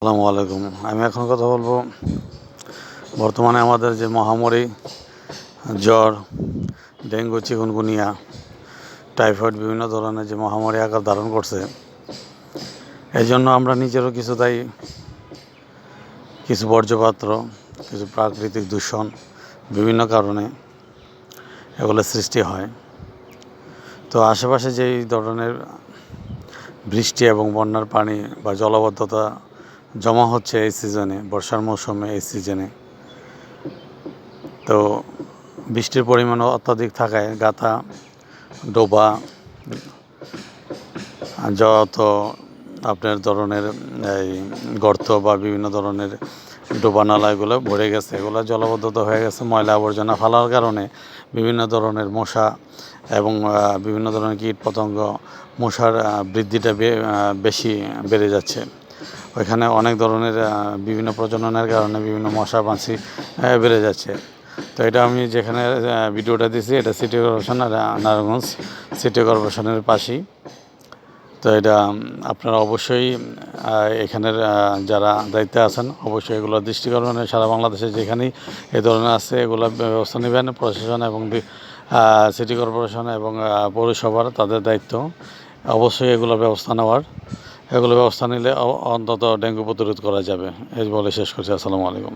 আসসালামু আলাইকুম। আমি এখন কথা বলব বর্তমানে আমাদের যে মহামারী, জ্বর, ডেঙ্গু, চিকুনগুনিয়া, টাইফয়েড বিভিন্ন ধরনের যে মহামারী আকার ধারণ করছে, এই জন্য আমরা নিজেরও কিছু দায়ী, কিছু বর্জ্যপাত্র, কিছু প্রাকৃতিক দূষণ বিভিন্ন কারণে এগুলো সৃষ্টি হয়। তো আশেপাশে যেই ধরনের বৃষ্টি এবং বন্যার পানি বা জলাবদ্ধতা জমা হচ্ছে এই সিজনে, বর্ষার মৌসুমে এই সিজনে। তো বৃষ্টির পরিমাণ অত্যাধিক থাকায় গাথা, ডোবা যত আপনার ধরনের এই গর্ত বা বিভিন্ন ধরনের ডোবা নালা, এগুলো ভরে গেছে। এগুলো জলবদ্ধতা হয়ে গেছে, ময়লা আবর্জনা ফেলার কারণে বিভিন্ন ধরনের মশা এবং বিভিন্ন ধরনের কীট পতঙ্গ মশার বৃদ্ধিটা বেশি বেড়ে যাচ্ছে। ওইখানে অনেক ধরনের বিভিন্ন প্রজননের কারণে বিভিন্ন মশা মাছি বেড়ে যাচ্ছে। তো এটা আমি যেখানে ভিডিওটা দিছি এটা সিটি কর্পোরেশন, আর নারায়ণগঞ্জ সিটি কর্পোরেশনের পাশেই। তো এটা আপনারা অবশ্যই এখানের যারা দায়িত্বে আছেন, অবশ্যই এগুলো দৃষ্টি করবেন। সারা বাংলাদেশে যেখানেই এ ধরনের আছে, এগুলো ব্যবস্থা নেবেন। প্রশাসন এবং সিটি কর্পোরেশন এবং পৌরসভার তাদের দায়িত্ব। অবশ্যই এগুলো ব্যবস্থা নেওয়ার। এগুলো ব্যবস্থা নিলে অন্তত ডেঙ্গু প্রতিরোধ করা যাবে। এই বলে শেষ করছি। আসসালামু আলাইকুম।